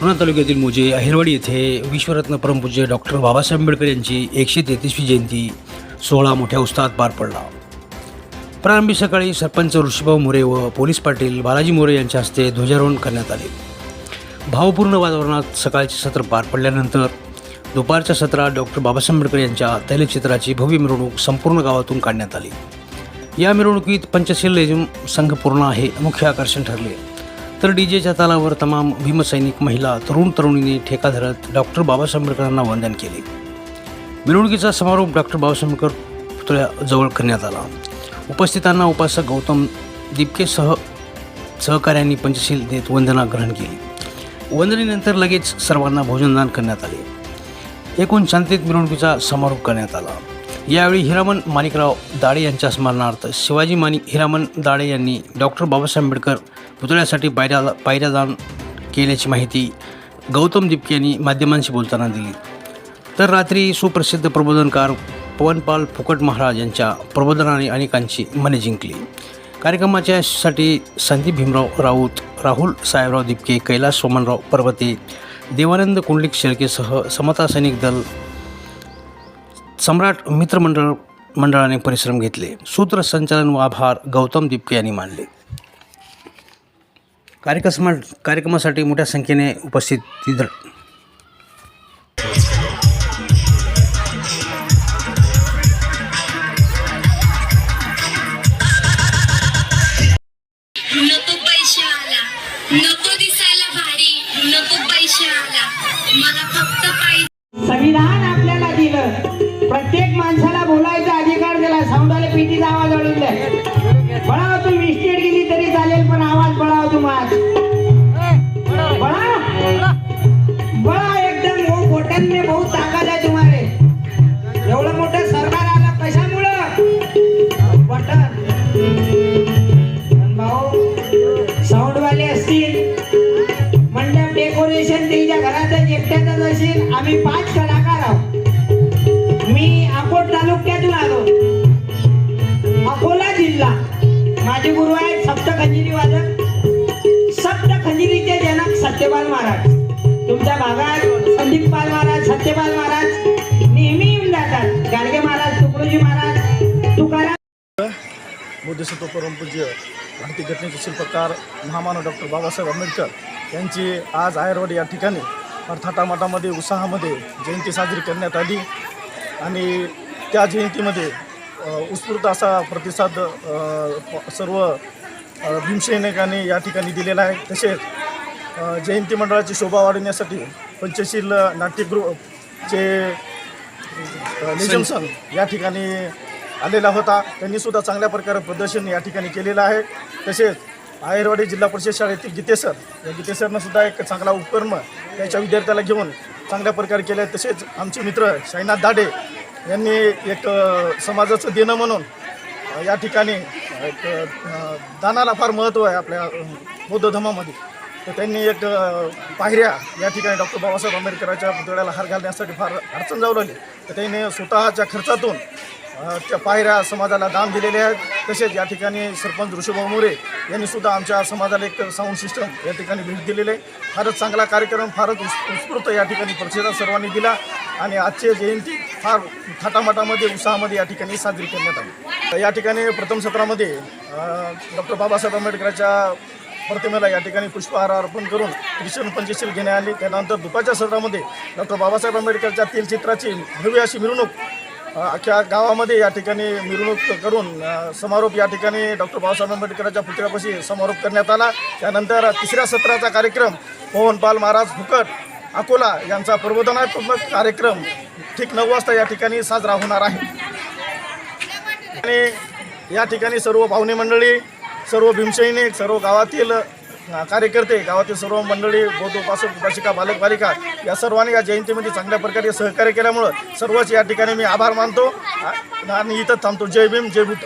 पुणे तालुक्यातील मुजे अहिरवाडी येथे विश्वरत्न परमपूज्य डॉक्टर बाबासाहेब आंबेडकर यांची एकशे तेहतीसवी जयंती सोहळा मोठ्या उत्साहात पार पडला. प्रारंभी सकाळी सरपंच ऋषीभाऊ मोरे व पोलीस पाटील बालाजी मोरे यांच्या हस्ते ध्वजारोहण करण्यात आले. भावपूर्ण वातावरणात सकाळचे सत्र पार पडल्यानंतर दुपारच्या सत्रात डॉक्टर बाबासाहेब आंबेडकर यांच्या तैलचित्राची भव्य मिरवणूक संपूर्ण गावातून काढण्यात आली. या मिरवणुकीत पंचशील संघ पूर्ण हे मुख्य आकर्षण ठरले. तर डीजेच्या तालावर तमाम भीमसैनिक महिला तरुण तरुणीने ठेका धरत डॉक्टर बाबासाहेब आंबेडकरांना वंदन केले. मिरवणुकीचा समारोप डॉक्टर बाबासाहेब आंबेडकर पुतळ्याजवळ करण्यात आला. उपस्थितांना उपासक गौतम दिपकेसह सहकाऱ्यांनी पंचशील देत वंदना ग्रहण केली. वंदनेनंतर लगेच सर्वांना भोजनदान करण्यात आले. एकूण शांतीत मिरवणुकीचा समारोप करण्यात आला. यावेळी हिरामन माणिकराव दाडे यांच्या स्मरणार्थ शिवाजी माणिक हिरामन दाडे यांनी डॉक्टर बाबासाहेब आंबेडकर पुतळ्यासाठी पायऱ्या पायऱ्यादान केल्याची माहिती गौतम दिपके यांनी माध्यमांशी बोलताना दिली. तर रात्री सुप्रसिद्ध प्रबोधनकार पवनपाल फुकट महाराज यांच्या प्रबोधनाने अनेकांची मने जिंकली. कार्यक्रमाच्यासाठी संदीप भीमराव राऊत राहुल साहेबराव दिपके कैलास सोमनराव पर्वते देवानंद कुंडलिक शेळकेसह समता सैनिक दल सम्राट मित्रमंडळ मंडळाने परिश्रम घेतले. सूत्रसंचालन व आभार गौतम दिपके यांनी मानले. कार्यक्रम कार्यक्रमासाठी मोठ्या संख्येने उपस्थिती दर नको पैशाला नको दिसायला भारी. नको पैशाला मला फक्त पाहिजे संविधान बळाव बड़ा माझ एकदम वो घोटन में बहुत ताकत है तुम्हारे. एवढं मोठं सरकार आलं कशामुळं? बटन. पण भाऊ साऊंडवाले असतील. मंडप डेकोरेशन त्यांच्या घरातच एकट्यातच असेल. आम्ही पाच कलाकार आहोत. मी अकोट तालुक्यातून आलो. अकोला जिल्हा. माझे गुरु आहेत सत्यपाल महाराज. तुमच्या भागात संदीप पाल महाराज सत्यपाल महाराज नेहमी येऊन जातात. गाडगे महाराज तुकडोजी महाराज तुकाराम परमपूज्य भारतीय घटनेचे शिल्पकार महामानव डॉक्टर बाबासाहेब आंबेडकर यांची आज आयरवाडी या ठिकाणी अर्थाटामाटामध्ये उत्साहामध्ये जयंती साजरी करण्यात आली. आणि त्या जयंतीमध्ये उत्स्फूर्त असा प्रतिसाद सर्व भीमसैनिकांनी या ठिकाणी दिलेला आहे. तसेच जयंती मंडळाची शोभा वाढवण्यासाठी पंचशील नाट्यगृहचे लेझम संघ या ठिकाणी आलेला होता. त्यांनी सुद्धा चांगल्या प्रकारे प्रदर्शन या ठिकाणी केलेलं आहे. तसेच आयरवाडी जिल्हा परिषद शाळेतील गीतेसर या गीतेसरनं सुद्धा एक चांगला उपक्रम त्याच्या विद्यार्थ्याला घेऊन चांगल्या प्रकारे केलं आहे तसेच आमचे मित्र शाईनाथ दाडे यांनी एक समाजाचं देणं म्हणून या ठिकाणी एक दानाला फार महत्त्व आहे आपल्या बौद्ध धर्मामध्ये. तर त्यांनी एक पायऱ्या या ठिकाणी डॉक्टर बाबासाहेब आंबेडकरांच्या पुतळ्याला हार घालण्यासाठी फार अडचण जावलेली लागली. तर त्यांनी स्वतःच्या खर्चातून त्या पायऱ्या समाजाला दान दिलेले आहेत. तसेच या ठिकाणी सरपंच ऋषभाऊ मोरे यांनी सुद्धा आमच्या समाजाला एक साऊंड सिस्टम या ठिकाणी भेट दिलेले आहे. फारच चांगला कार्यक्रम फारच उत्स्फूर्त या ठिकाणी प्रतिसाद सर्वांनी दिला आणि आजची जयंती फार थाटामाटामध्ये उत्साहामध्ये या ठिकाणी साजरी करण्यात आली. या ठिकाणी प्रथम सत्रामध्ये डॉक्टर बाबासाहेब आंबेडकरांच्या प्रतिमेला या ठिकाणी पुष्पहार अर्पण करून ख्रिश्चन पंचशील घेण्यात आली. त्यानंतर दुपारच्या सत्रामध्ये डॉक्टर बाबासाहेब आंबेडकरच्या तेलचित्राची भव्य अशी मिरवणूक अख्ख्या गावामध्ये या ठिकाणी मिरवणूक करून समारोप या ठिकाणी डॉक्टर बाबासाहेब आंबेडकरांच्या पुतळ्यापाशी समारोप करण्यात आला. त्यानंतर तिसऱ्या सत्राचा कार्यक्रम मोहनपाल महाराज फुकट अकोला यांचा प्रबोधनात्मक कार्यक्रम ठीक नऊ वाजता या ठिकाणी साजरा होणार आहे. आणि या ठिकाणी सर्व पाहुणे मंडळी सर्व भीमसैनिक सर्व गावातील कार्यकर्ते गावातील सर्व मंडळी बौद्ध उपासक उपासिका बालक बालिका या सर्वांनी या जयंतीमध्ये चांगल्या प्रकारे सहकार्य केल्यामुळं सर्वच या ठिकाणी मी आभार मानतो. आणि इथं थांबतो. जय भीम जय बुद्ध